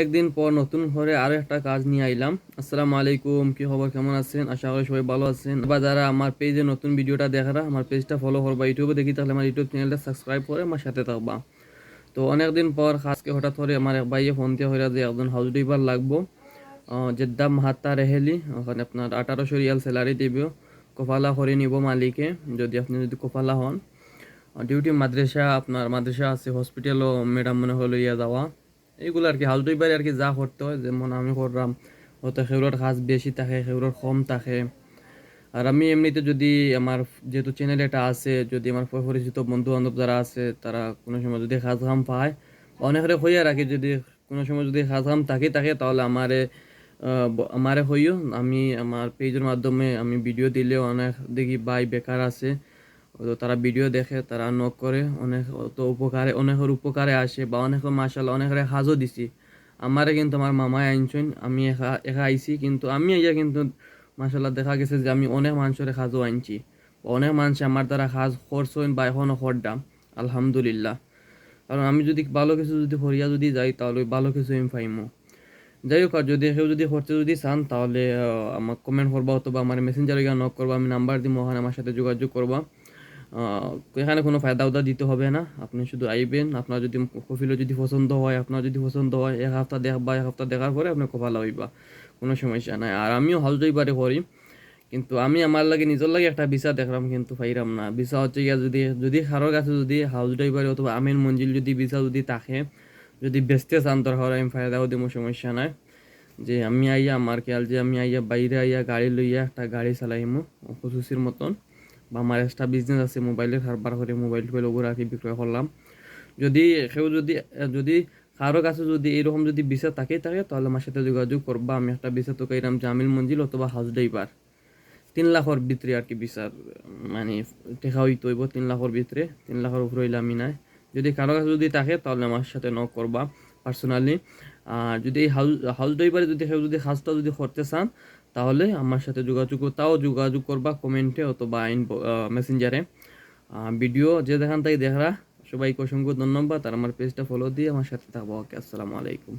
একদিন পর নতুন করে আরও একটা কাজ নিয়ে আইলাম। আসসালামু আলাইকুম, কি খবর? কেমন আছেন? আশা করি সবাই ভালো আছেন। বা যারা আমার পেজে নতুন ভিডিওটা দেখারা আমার পেজটা ফলো করবা, ইউটিউবে দেখি, তাহলে আমার ইউটিউব চ্যানেলটা সাবস্ক্রাইব করে আমার সাথে থাকবা। তো অনেকদিন পর খাসকে হঠাৎ করে আমার এক ভাইয়ে ফোন দিয়ে হইরা যে, একজন হাউস ড্রাইভার লাগবো জেদ্দা মাহাত্তা রেহেলি, ওখানে আপনার আঠারোশো রিয়াল স্যালারি দিব। কফালা করে নিব মালিকে, যদি আপনি যদি কফালা হন। ডিউটি মাদ্রাসা, আপনার মাদ্রাসা আছে হসপিটালও ম্যাডাম মনে হলো ইয়া যাওয়া। এইগুলো আর কি হাউস ড্রাইভারে আর কি যা করতে হয়, যেমন আমি করলাম হয়তো সেগুলোর কাজ বেশি থাকে সেগুলোর কম থাকে। আর আমি এমনিতে যদি আমার যেহেতু চ্যানেল এটা আছে, যদি আমার পরিচিত বন্ধু বান্ধব যারা আছে, তারা কোনো সময় যদি কাজ কাম পায়, অনেকের হইয়া রাখি, যদি কোনো সময় যদি কাজ কাম থাকে থাকে, তাহলে আমারে আমারে হইও। আমি আমার পেজের মাধ্যমে আমি ভিডিও দিলে অনেক দেখি ভাই বেকার আছে। তো তারা ভিডিও দেখে, তারা নক করে, অনেক তো উপকারে, অনেকের উপকারে আসে বা অনেকের মাসাল্লাহ অনেকের সাজও দিছি। আমারে কিন্তু আমার মামায় আনছেন, আমি একা একা আইছি, কিন্তু আমি আইয়া কিন্তু মাসাল্লাহ দেখা গেছে যে আমি অনেক মানুষের সাজও আনছি। অনেক মানুষ আমার দ্বারা সাজ করছেন বা এখনও করডাম আলহামদুলিল্লাহ। কারণ আমি যদি ভালো কিছু যদি করিয়া যদি যাই, তাহলে ভালো কিছু আমি পাইমো। যাই হোক, আর যদি কেউ যদি করতে যদি চান, তাহলে আমাকে কমেন্ট করবা অথবা আমার মেসেঞ্জারে গিয়ে নক করবা, আমি নাম্বার দিব ওখানে আমার সাথে যোগাযোগ করবা। এখানে কোনো ফায়দা উদা দিতে হবে না। আপনি শুধু আইবেন, আপনার যদি কফিলও যদি পছন্দ হয়, আপনার যদি পছন্দ হয়, এক সপ্তাহ দেখবা এক সপ্তাহ দেখার পরে আপনি কফালা হইবা, কোনো সমস্যা নাই। আর আমিও হাউস ড্রাইভারে করি, কিন্তু আমি আমার লাগে, নিজের লাগে একটা ভিসা দেখলাম, কিন্তু পাইরাম না। ভিসা হচ্ছে গিয়া যদি যদি কারোর কাছে যদি হাউস ড্রাইভার অথবা আমিন মঞ্জিল যদি ভিসা যদি থাকে, যদি বেচতে চান দরকার আমি ফায়দাও দিব সমস্যা নাই। যে আমি আইয়া, আমার খেয়াল যে আমি আইয়া, বাইরে আইয়া গাড়ি লইয়া একটা গাড়ি চালাইমু খুশুসির মতন। বা আমার একটা বিজনেস আছে মোবাইলের কারবার করে মোবাইল টোবাইল ওগুলো আর কি বিক্রয় করলাম। যদি কেউ যদি যদি কারও কাছে যদি এরকম যদি ভিসা থাকে থাকে তাহলে আমার সাথে যোগাযোগ করবা আমি একটা ভিসা তো কইরাম জামিল মঞ্জিল অথবা হাউস ড্রাইভার। তিন লাখর ভিতরে আর কি বিচার মানে টেকা হইতে হইব তিন লাখর ভিতরে, তিন লাখর উপরে হইলে আমি নাই। যদি কারও কাছে যদি থাকে, তাহলে আমার সাথে নক করবা। পার্সোনালি আর যদি এই হাউস হাউস ড্রাইভারে যদি কেউ যদি কাজটা যদি করতে চান, তাহলে আমার সাথে যোগাযোগ তাও যোগাযোগ করবা কমেন্টে অথবা আইন মেসেঞ্জারে ভিডিও যে দেখান তাই দেখরা, সবাইকে অসংখ্য ধন্যবাদ। আর আমার পেজটা ফলো দিয়ে আমার সাথে থাকব। ওকে আসসালামু আলাইকুম।